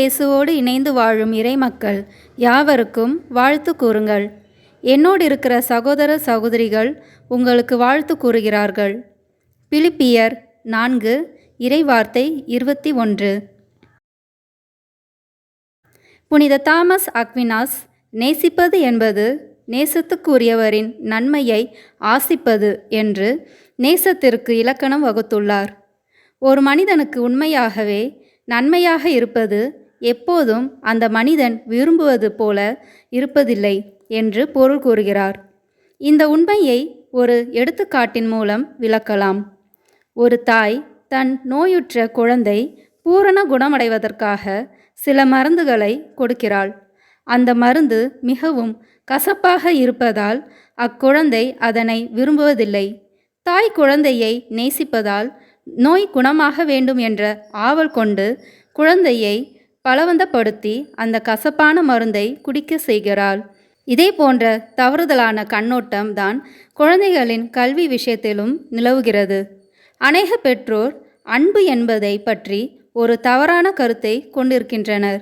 இயேசுவோடு இணைந்து வாழும் இறைமக்கள் யாவருக்கும் வாழ்த்து கூறுங்கள். என்னோடு இருக்கிற சகோதர சகோதரிகள் உங்களுக்கு வாழ்த்து கூறுகிறார்கள். பிலிப்பியர் நான்கு இறைவார்த்தை இருபத்தி ஒன்று. புனித தாமஸ் அக்வினாஸ் நேசிப்பது என்பது நேசத்துக்குரியவரின் நன்மையை ஆசிப்பது என்று நேசத்திற்கு இலக்கணம் வகுத்துள்ளார். ஒரு மனிதனுக்கு உண்மையாகவே நன்மையாக இருப்பது எப்போதும் அந்த மனிதன் விரும்புவது போல இருப்பதில்லை என்று பொருள் கூறுகிறார். இந்த உண்மையை ஒரு எடுத்துக்காட்டின் மூலம் விளக்கலாம். ஒரு தாய் தன் நோயுற்ற குழந்தை பூரண குணமடைவதற்காக சில மருந்துகளை கொடுக்கிறாள். அந்த மருந்து மிகவும் கசப்பாக இருப்பதால் அக்குழந்தை அதனை விரும்புவதில்லை. தாய் குழந்தையை நேசிப்பதால் நோய் குணமாக வேண்டும் என்ற ஆவல் கொண்டு குழந்தையை பலவந்தப்படுத்தி அந்த கசப்பான மருந்தை குடிக்க செய்கிறாள். இதே போன்ற தவறுதலான கண்ணோட்டம் தான் குழந்தைகளின் கல்வி விஷயத்திலும் நிலவுகிறது. அநேக பெற்றோர் அன்பு என்பதை பற்றி ஒரு தவறான கருத்தை கொண்டிருக்கின்றனர்.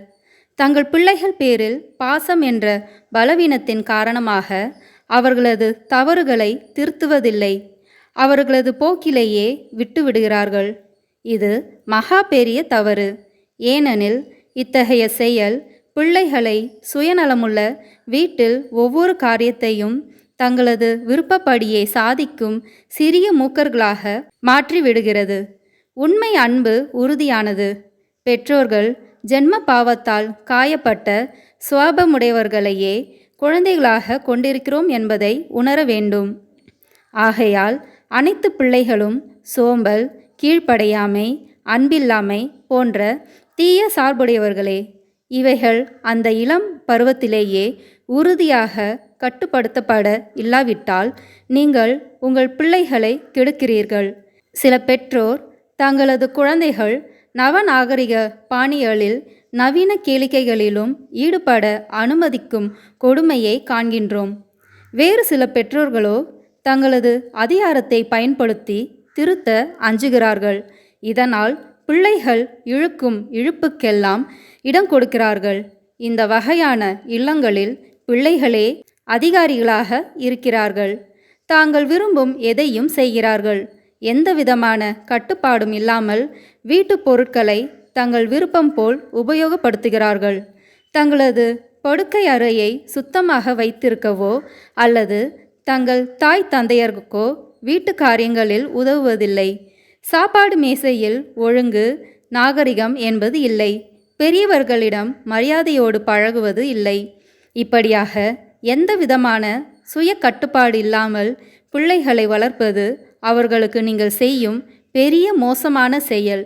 தங்கள் பிள்ளைகள் பேரில் பாசம் என்ற பலவீனத்தின் காரணமாக அவர்களது தவறுகளை திருத்துவதில்லை. அவர்களது போக்கிலேயே விட்டுவிடுகிறார்கள். இது மகா பெரிய தவறு. ஏனெனில் இத்தகைய செயல் பிள்ளைகளை சுயநலமுள்ள வீட்டில் ஒவ்வொரு காரியத்தையும் தங்களது விருப்பப்படியே சாதிக்கும் சிறிய மூக்கர்களாக மாற்றிவிடுகிறது. உண்மை அன்பு உறுதியானது. பெற்றோர்கள் ஜென்ம பாவத்தால் காயப்பட்ட சுவாபமுடையவர்களையே குழந்தைகளாக கொண்டிருக்கிறோம் என்பதை உணர வேண்டும். ஆகையால் அனைத்து பிள்ளைகளும் சோம்பல் கீழ்ப்படையாமை அன்பில்லாமை போன்ற தீய சார்புடையவர்களே இவைகள் அந்த இளம் பருவத்திலேயே உறுதியாக கட்டுப்படுத்தப்பட இல்லாவிட்டால் நீங்கள் உங்கள் பிள்ளைகளை கெடுக்கிறீர்கள். சில பெற்றோர் தங்களது குழந்தைகள் நவநாகரிக பாணிகளில் நவீன கேளிக்கைகளிலும் ஈடுபட அனுமதிக்கும் கொடுமையை காண்கின்றோம். வேறு சில பெற்றோர்களோ தங்களது அதிகாரத்தை பயன்படுத்தி திருத்த அஞ்சுகிறார்கள். இதனால் பிள்ளைகள் இழுக்கும் இழுப்புக்கெல்லாம் இடம் கொடுக்கிறார்கள். இந்த வகையான இல்லங்களில் பிள்ளைகளே அதிகாரிகளாக இருக்கிறார்கள். தாங்கள் விரும்பும் எதையும் செய்கிறார்கள். எந்த விதமான கட்டுப்பாடும் இல்லாமல் வீட்டுப் பொருட்களை தங்கள் விருப்பம் போல் உபயோகப்படுத்துகிறார்கள். தங்களது படுக்கை அறையை சுத்தமாக வைத்திருக்கவோ அல்லது தங்கள் தாய் தந்தையருக்கோ வீட்டு காரியங்களில் உதவுவதில்லை. சாப்பாடு மேசையில் ஒழுங்கு நாகரிகம் என்பது இல்லை. பெரியவர்களிடம் மரியாதையோடு பழகுவது இல்லை. இப்படியாக எந்த விதமான சுய கட்டுப்பாடு இல்லாமல் பிள்ளைகளை வளர்ப்பது அவர்களுக்கு நீங்கள் செய்யும் பெரிய மோசமான செயல்.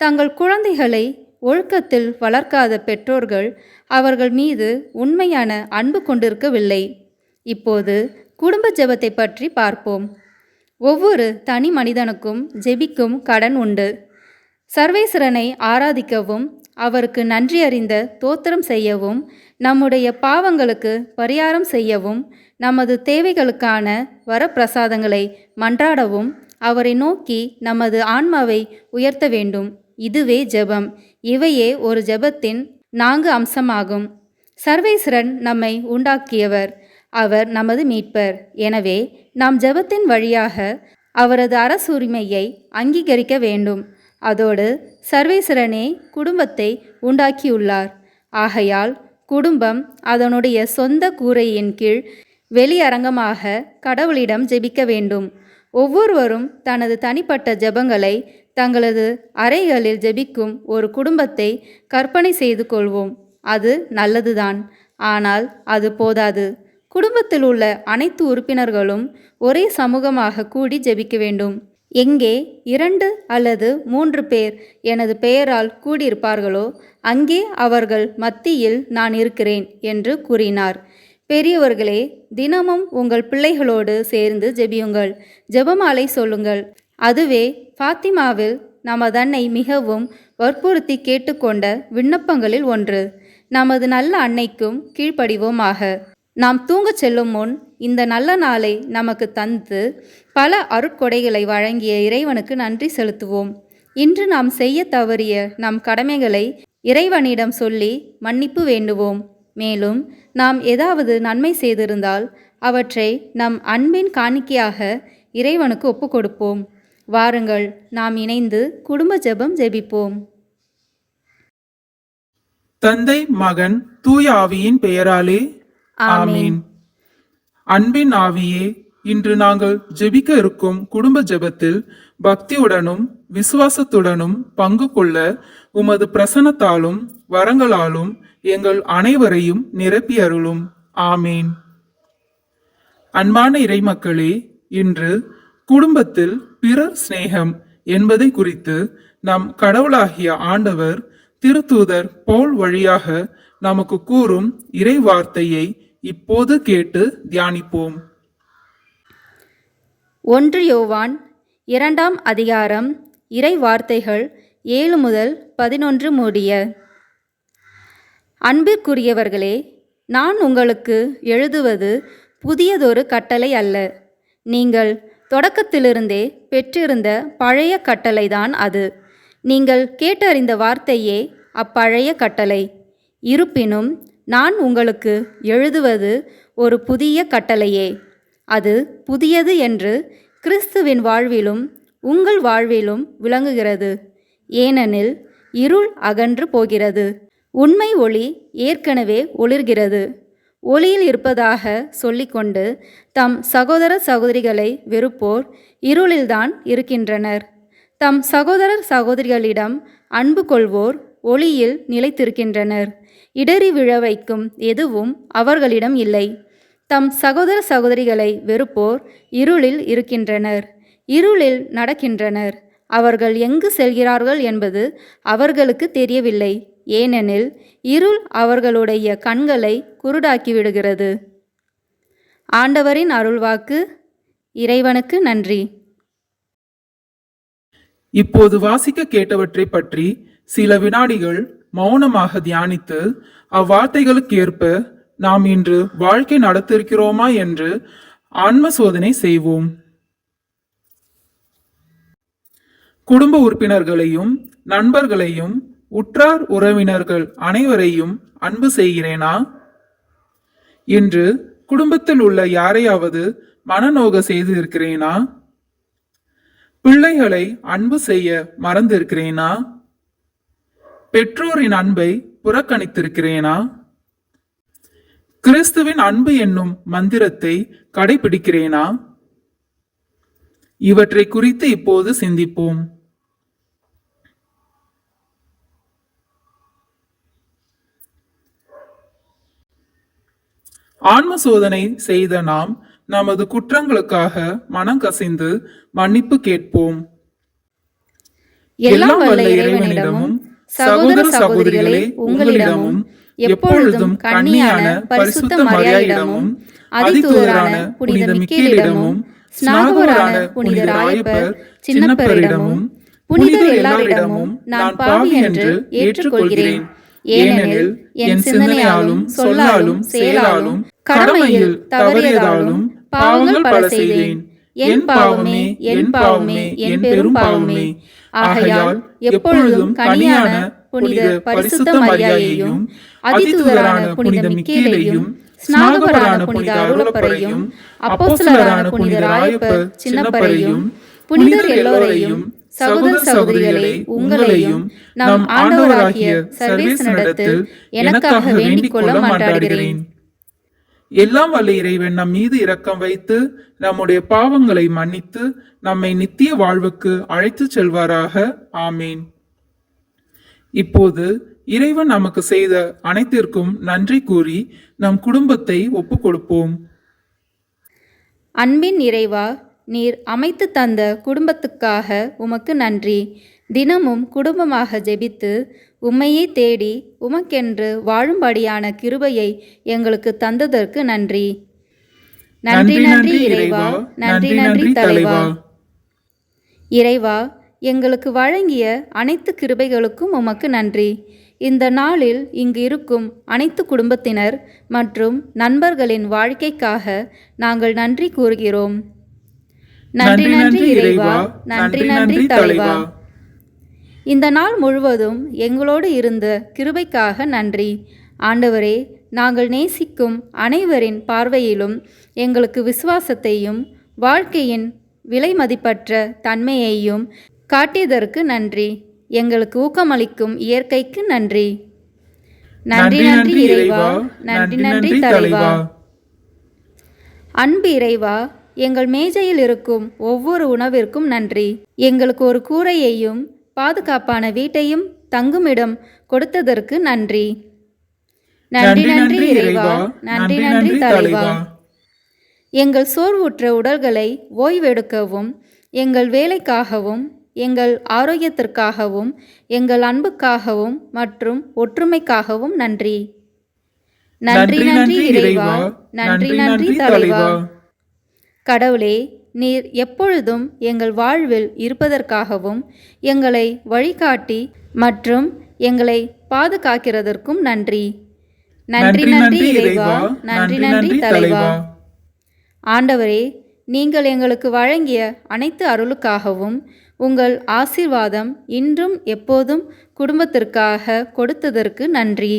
தங்கள் குழந்தைகளை ஒழுக்கத்தில் வளர்க்காத பெற்றோர்கள் அவர்கள் மீது உண்மையான அன்பு கொண்டிருக்கவில்லை. இப்போது குடும்ப ஜெபத்தை பற்றி பார்ப்போம். ஒவ்வொரு தனி மனிதனுக்கும் ஜெபிக்கும் கடன் உண்டு. சர்வேஸ்வரனை ஆராதிக்கவும் அவருக்கு நன்றி அறிந்த தோத்திரம் செய்யவும் நம்முடைய பாவங்களுக்கு பரிகாரம் செய்யவும் நமது தேவைகளுக்கான வரப்பிரசாதங்களை மன்றாடவும் அவரை நோக்கி நமது ஆன்மாவை உயர்த்த வேண்டும். இதுவே ஜெபம். இவையே ஒரு ஜெபத்தின் நான்கு அம்சமாகும். சர்வேஸ்வரன் நம்மை உண்டாக்கியவர். அவர் நமது மீட்பர். எனவே நாம் ஜெபத்தின் வழியாக அவரது அரசுரிமையை அங்கீகரிக்க வேண்டும். அதோடு சர்வேஸ்வரனே குடும்பத்தை உண்டாக்கியுள்ளார். ஆகையால் குடும்பம் அதனுடைய சொந்த கூரையின் கீழ் வெளியரங்கமாக கடவுளிடம் ஜெபிக்க வேண்டும். ஒவ்வொருவரும் தனது தனிப்பட்ட ஜெபங்களை தங்களது அறைகளில் ஜெபிக்கும் ஒரு குடும்பத்தை கற்பனை செய்து கொள்வோம். அது நல்லதுதான். ஆனால் அது போதாது. குடும்பத்தில் உள்ள அனைத்து உறுப்பினர்களும் ஒரே சமூகமாக கூடி ஜெபிக்க வேண்டும். எங்கே இரண்டு அல்லது மூன்று பேர் எனது பெயரால் கூடியிருப்பார்களோ அங்கே அவர்கள் மத்தியில் நான் இருக்கிறேன் என்று கூறினார். பெரியவர்களே தினமும் உங்கள் பிள்ளைகளோடு சேர்ந்து ஜெபியுங்கள். ஜெபமாலை சொல்லுங்கள். அதுவே ஃபாத்திமாவில் நமதன்னை மிகவும் வற்புறுத்தி கேட்டுக்கொண்ட விண்ணப்பங்களில் ஒன்று. நமது நல்ல அன்னைக்கும் கீழ்ப்படிவோமாக. நாம் தூங்கச் செல்லும் முன் இந்த நல்ல நாளை நமக்கு தந்து பல அருட்கொடைகளை வழங்கிய இறைவனுக்கு நன்றி செலுத்துவோம். இன்று நாம் செய்ய தவறிய நம் கடமைகளை இறைவனிடம் சொல்லி மன்னிப்பு வேண்டுவோம். மேலும் நாம் ஏதாவது நன்மை செய்திருந்தால் அவற்றை நம் அன்பின் காணிக்கையாக இறைவனுக்கு ஒப்புக் கொடுப்போம். வாருங்கள் நாம் இணைந்து குடும்ப ஜெபம் ஜெபிப்போம். தந்தை மகன் தூய ஆவியின் பெயராலே ஆமீன். அன்பின் ஆவியே இன்று நாங்கள் ஜெபிக்க இருக்கும் குடும்ப ஜெபத்தில் பக்தியுடனும் விசுவாசத்துடனும் பங்கு கொள்ள உமது பிரசனத்தாலும் வரங்களாலும் எங்கள் அனைவரையும் நிரப்பி அருளும். ஆமீன். அன்பான இறைமக்களே இன்று குடும்பத்தில் பிறர் சிநேகம் என்பதை குறித்து நம் கடவுளாகிய ஆண்டவர் திருத்தூதர் பவுல் வழியாக நமக்கு கூறும் இறை வார்த்தையை இப்போது கேட்டு தியானிப்போம். ஒன்று யோவான் இரண்டாம் அதிகாரம் இறை வார்த்தைகள் ஏழு முதல் பதினொன்று முடிய. அன்பிற்குரியவர்களே நான் உங்களுக்கு எழுதுவது புதியதொரு கட்டளை அல்ல. நீங்கள் தொடக்கத்திலிருந்தே பெற்றிருந்த பழைய கட்டளைதான் அது. நீங்கள் கேட்டறிந்த வார்த்தையே அப்பழைய கட்டளை. இருப்பினும் நான் உங்களுக்கு எழுதுவது ஒரு புதிய கட்டளையே. அது புதியது என்று கிறிஸ்துவின் வாழ்விலும் உங்கள் வாழ்விலும் விளங்குகிறது. ஏனெனில் இருள் அகன்று போகிறது. உண்மை ஒளி ஏற்கனவே ஒளிர்கிறது. ஒளியில் இருப்பதாக சொல்லிக்கொண்டு தம் சகோதர சகோதரிகளை வெறுப்போர் இருளில்தான் இருக்கின்றனர். தம் சகோதரர் சகோதரிகளிடம் அன்பு கொள்வோர் ஒளியில் நிலைத்திருக்கின்றனர். இடறி விழ வைக்கும் எதுவும் அவர்களிடம் இல்லை. தம் சகோதர சகோதரிகளை வெறுப்போர் இருளில் இருக்கின்றனர். இருளில் நடக்கின்றனர். அவர்கள் எங்கு செல்கிறார்கள் என்பது அவர்களுக்கு தெரியவில்லை. ஏனெனில் இருள் அவர்களுடைய கண்களை குருடாக்கிவிடுகிறது. ஆண்டவரின் அருள்வாக்கு இறைவனுக்கு நன்றி. இப்போது வாசிக்க கேட்டவற்றை பற்றி சில வினாடிகள் மௌனமாக தியானித்து அவ்வார்த்தைகளுக்கு ஏற்ப நாம் இன்று வாழ்க்கை நடத்திருக்கிறோமா என்று ஆன்ம சோதனை செய்வோம். குடும்ப உறுப்பினர்களையும் நண்பர்களையும் உற்றார் உறவினர்கள் அனைவரையும் அன்பு செய்கிறேனா? இன்று குடும்பத்தில் உள்ள யாரையாவது மனநோக செய்து இருக்கிறேனா பிள்ளைகளை அன்பு செய்ய மறந்திருக்கிறேனா? பெற்றோரின் அன்பை புறக்கணித்திருக்கிறேனா? கிறிஸ்துவின் அன்பு என்னும் மந்திரத்தை கடைபிடிக்கிறேனா? இவற்றை குறித்து இப்போது சிந்திப்போம். ஆன்ம சோதனை செய்த நாம் நமது குற்றங்களுக்காக மனம் கசிந்து மன்னிப்பு கேட்போம். எல்லாம் வல்ல இறைவனிடமும் சகோதர சகோதரிகளே உங்களிடமும் எப்பொழுதும் கண்ணியான பரிசுத்த மரியாயிடமும் அதிதூதரான புனித மிக்கேலிடமும் ஸ்நாகவரான புனித ராயப்பர் சின்னப்பரிடமும் புனிதர் எல்லாரிடமும் நான் பாவி என்று ஏற்றுக்கொள்கிறேன். ஏனெனில் என் சிந்தனையாலும் சொல்லாலும் செயலாலும் கடமையில் தவறியதாலும் பாவங்கள் பல செய்தேன் என் பாவமே என் பாவமே என் பெரும் பாவமே. ஆகையால் எப்பொழுதும் கனியான புனித பரிசுத்த மரியாயையும் அதிதூதரான புனித மிக்கேலையும் ஸ்நாகபரான புனித அருளப்பரையும் அப்போஸ்தலரான புனித ராயப்பர் சின்னப்பரையும் புனிதர் எல்லோரையும் சகோதர சகோதரிகளே உங்களையும் நம் ஆண்டவராகிய சர்வேசனிடத்தில் எனக்காக வேண்டிக் கொள்ள மாட்டாடுகிறேன். எல்லாம் வல்ல இறைவன் நம் மீது இரக்கம் வைத்து நம்முடைய பாவங்களை மன்னித்து நம்மை நித்திய வாழ்வுக்கு அழைத்து செல்வாராக. ஆமேன். இப்போது இறைவன் நமக்கு செய்த அனைத்திற்கும் நன்றி கூறி நம் குடும்பத்தை ஒப்புக் கொடுப்போம் அன்பின் இறைவா நீர் அமைத்து தந்த குடும்பத்துக்காக உமக்கு நன்றி. தினமும் குடும்பமாக ஜெபித்து உம்மையே தேடி உமக்கென்று வாழும்படியான கிருபையை எங்களுக்கு தந்ததற்கு நன்றி. நன்றி நன்றி இறைவா. நன்றி நன்றி தலைவா. இறைவா எங்களுக்கு வழங்கிய அனைத்து கிருபைகளுக்கும் உமக்கு நன்றி. இந்த நாளில் இங்கு இருக்கும் அனைத்து குடும்பத்தினர் மற்றும் நண்பர்களின் வாழ்க்கைக்காக நாங்கள் நன்றி கூறுகிறோம். நன்றி நன்றி இறைவா நன்றி நன்றி தலைவா இந்த நாள் முழுவதும் எங்களோடு இருந்த கிருபைக்காக நன்றி ஆண்டவரே நாங்கள் நேசிக்கும் அனைவரின் பார்வையிலும் எங்களுக்கு விசுவாசத்தையும் வாழ்க்கையின் விலை மதிப்பற்ற தன்மையையும் காட்டியதற்கு நன்றி எங்களுக்கு ஊக்கமளிக்கும் இயற்கைக்கு நன்றி நன்றி நன்றி இறைவா நன்றி நன்றி தலைவா அன்பு இறைவா எங்கள் மேஜையில் இருக்கும் ஒவ்வொரு உணவிற்கும் நன்றி எங்களுக்கு ஒரு கூரையையும் பாதுகாப்பான வீட்டையும் தங்குமிடம் கொடுத்ததற்கு நன்றி நன்றி நன்றி இறைவா நன்றி நன்றி தலைவா எங்கள் சோர்வுற்ற உடல்களை ஓய்வெடுக்கவும் எங்கள் வேலைக்காகவும் எங்கள் ஆரோக்கியத்திற்காகவும் எங்கள் அன்புக்காகவும் மற்றும் ஒற்றுமைக்காகவும் நன்றி நன்றி நன்றி இறைவா நன்றி நன்றி தலைவா கடவுளே நீர் எப்பொழுதும் எங்கள் வாழ்வில் இருப்பதற்காகவும் எங்களை வழிகாட்டி மற்றும் எங்களை பாதுகாக்கிறதற்கும் நன்றி. நன்றி நன்றி இறைவா. நன்றி நன்றி தலைவா. ஆண்டவரே நீங்கள் எங்களுக்கு வழங்கிய அனைத்து அருளுக்காகவும் உங்கள் ஆசீர்வாதம் இன்றும் எப்போதும் குடும்பத்திற்காக கொடுத்ததற்கு நன்றி.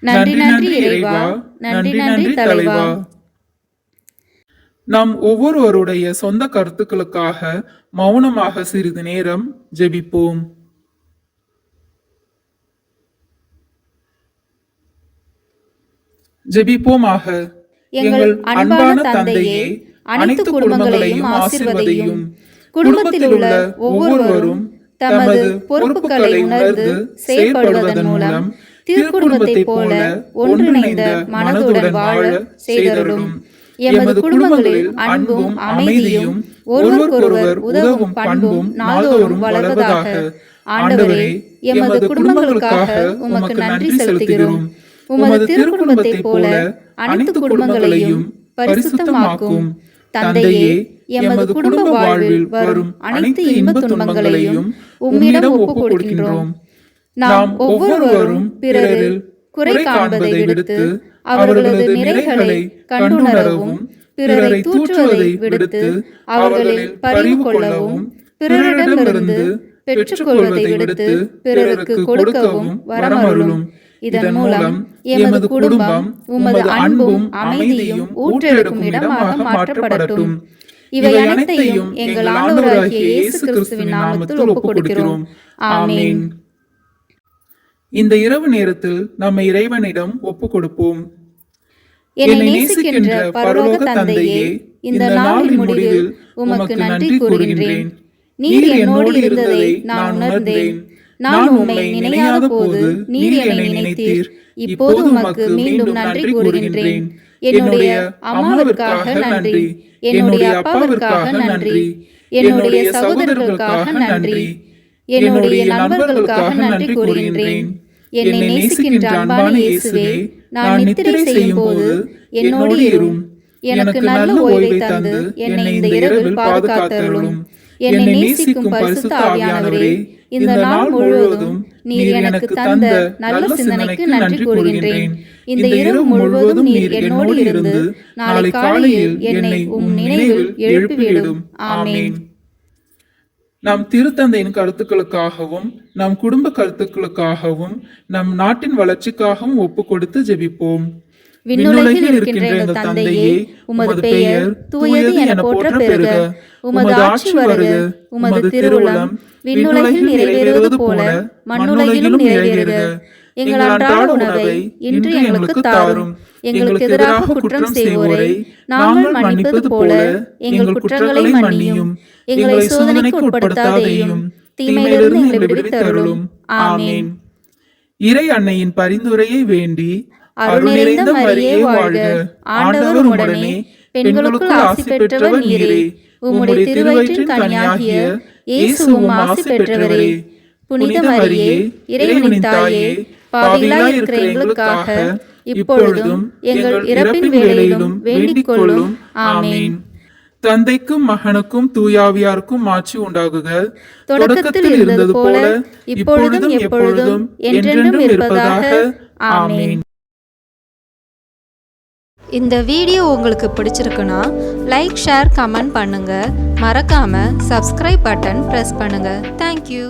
நன்றி நன்றி இறைவா. நன்றி நன்றி தலைவா. நாம் ஒவ்வொருவருடைய சொந்த கருத்துக்களுக்காக மௌனமாக சிறிது நேரம் ஜெபிப்போம். ஜெபிப்போமாக. எங்கள் அன்பான தந்தையே அனைத்து குடும்பங்களையும் ஆசிர்வதையும் குடும்பத்தில் உள்ள ஒவ்வொருவரும் தமது பொறுப்புகளை உணர்ந்து செயல்படுவதன் மூலம் திருக்குடும்பத்தைப் போல ஒன்றிணைந்த மனதுடன் வாழ செய்தருளும். எமது குடும்பங்களில் அன்பும் அமைதியும் ஒருவருக்கொருவர் உதவும் பண்பும் நாள்தோறும் வளர்வதாக. ஆண்டவரே எமது குடும்பங்களுக்காக உமக்கு நன்றி செலுத்துகிறோம். உமது திருக்குடும்பத்தைப் போல அனைத்து குடும்பங்களையும் பரிசுத்தமாக்கும். தந்தையே எமது குடும்ப வாழ்வில் வரும் அனைத்து இன்பத் துன்பங்களையும் உம்மிடம் ஒப்புக் கொடுக்கின்றோம் நாம் ஒவ்வொருவரும் பிறரில் குறை காண்பதை விடுத்து அவர்களது நிறைகளை கண்டுணரவும் பிறரை தூற்றுவதை விடுத்து அவர்களில் பரிவு கொள்ளவும் பிறரிடமிருந்து பெற்றுக்கொள்வதை விடுத்து பிறருக்கு கொடுக்கவும் வரமருளும். இதன் மூலம் எமது குடும்பம் உமது அன்பும் அமைதியும் ஊற்றெடுக்கும் இடமாக மாற்றப்படட்டும். இவை அனைத்தையும் எங்கள் ஆண்டவராகிய இயேசு கிறிஸ்துவின் நாமத்தில் ஒப்புக் கொடுக்கிறோம் ஆமென். இந்த இரவு நேரத்தில் நம்ம இறைவனிடம் ஒப்புக் கொடுப்போம் என்னை நேசிக்கின்ற பரலோக தந்தையே இந்த நாளின் முடிவில் உமக்கு நன்றி கூறுகின்றேன். நீர் என்னோடு இருந்ததை நான் உணர்ந்தேன். நான் உம்மை நினையாத போது நீர் என்னை நினைத்தீர். இப்போது உமக்கு மீண்டும் நன்றி கூறுகின்றேன். என்னுடைய அம்மாவிற்காக நன்றி. என்னுடைய அப்பாவிற்காக நன்றி. என்னுடைய சகோதரர்களுக்காக நன்றி. என்னுடைய நண்பர்களுக்காக நன்றி கூறுகின்றேன். என்னை நேசிக்கின்ற அன்பான இயேசுவே நான் நித்திரை செய்யும் போது என்னோடு இரும். எனக்கு நல்ல ஓய்வை தந்து என்னை இந்த இரவில் பாதுகாத்தருளும். என்னை நேசிக்கும் பரிசுத்த ஆவியானவரே இந்த நாள் முழுவதும் நீர் எனக்கு தந்த நல்ல சிந்தனைக்கு நன்றி கூறுகின்றேன். இந்த இரவு முழுவதும் நீர் என்னோடு இருந்து நாளை காலையில் என்னை உம் நினைவில் எழுப்பிவிடும். ஆமென். நம் திருத்தந்தையின் கருத்துக்களுக்காகவும் நம் குடும்ப கருத்துக்களுக்காகவும் நம் நாட்டின் வளர்ச்சிக்காகவும் ஒப்பு கொடுத்து ஜெபிப்போம். விண்ணுலகில் இருக்கின்ற எங்கள் தந்தையே உமது பெயர் தூயது என போற்ற பெறுக. உமது ஆட்சி வருக. உமது திருவுளம் விண்ணுலகில் நிறைவேறுவது போல மண்ணுலகிலும் நிறைவேறுக. எங்கள் அன்றாட உணவை இன்று எங்களுக்கு தாரும். எங்களுக்கு எதிராக குற்றம் செய்வோரை நாங்கள் மன்னிப்பது போல எங்கள் குற்றங்களை மன்னியும். எங்களை சோதனைக்கு உட்படுத்தாதேயும். தீமையிலிருந்து எங்களை விடுவித்தருளும். ஆமென். இறை அன்னையின் பரிந்துரையை வேண்டி அருள் நிறைந்த மரியே வாழ்க. ஆண்டவர் உடனே பெண்களுக்குள் ஆசி பெற்றவர் நீரே. உம்முடைய திருவயிற்றின் கனியாகிய இயேசுவும் ஆசி பெற்றவரே. புனித மரியே இறைவனின் தாயே பாவிகளாய் இருக்கிற எங்களுக்காக இப்பொழுதும் எங்கள் இறப்பின் வேளையிலும் வேண்டிக் கொள்ளும் ஆமென். தந்தைக்கும் மகனுக்கும் தூயாவியாருக்கும் ஆட்சி உண்டாகுக. தொடக்கத்தில் இருந்தது போல இப்பொழுதும் எப்பொழுதும் என்றென்றும் இருப்பதாக. ஆமென். இந்த வீடியோ உங்களுக்கு பிடிச்சிருக்குன்னா லைக் ஷேர் கமெண்ட் பண்ணுங்க. மறக்காம சப்ஸ்கிரைப் பட்டன் பிரஸ் பண்ணுங்க. Thank you